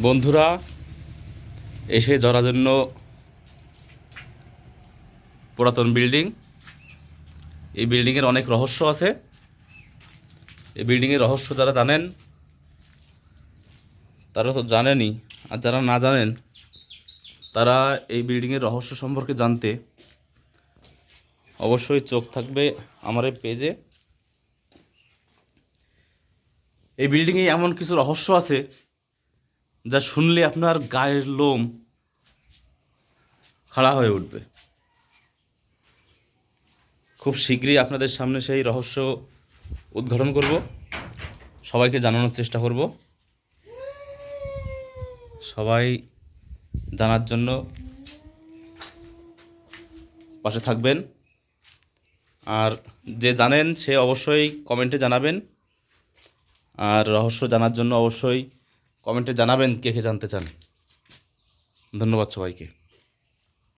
বন্ধুরা, এসে জরাজন্য পুরাতন বিল্ডিং। এই বিল্ডিংয়ের অনেক রহস্য আছে। এই বিল্ডিংয়ের রহস্য যারা জানেন, তারা তো জানেনই। আর যারা না জানেন, তারা এই বিল্ডিংয়ের রহস্য সম্পর্কে জানতে অবশ্যই চোখ থাকবে আমার এই পেজে। এই বিল্ডিংয়ে এমন কিছু রহস্য আছে যা শুনলে আপনার গায়ের লোম খাড়া হয়ে উঠবে। খুব শীঘ্রই আপনাদের সামনে সেই রহস্য উদ্ঘাটন করব। সবাইকে জানানোর চেষ্টা করব। সবাই জানার জন্য পাশে থাকবেন। আর যে জানেন সে অবশ্যই কমেন্টে জানাবেন। আর রহস্য জানার জন্য অবশ্যই কমেন্টে জানাবেন কে কে জানতে চান। ধন্যবাদ সবাইকে।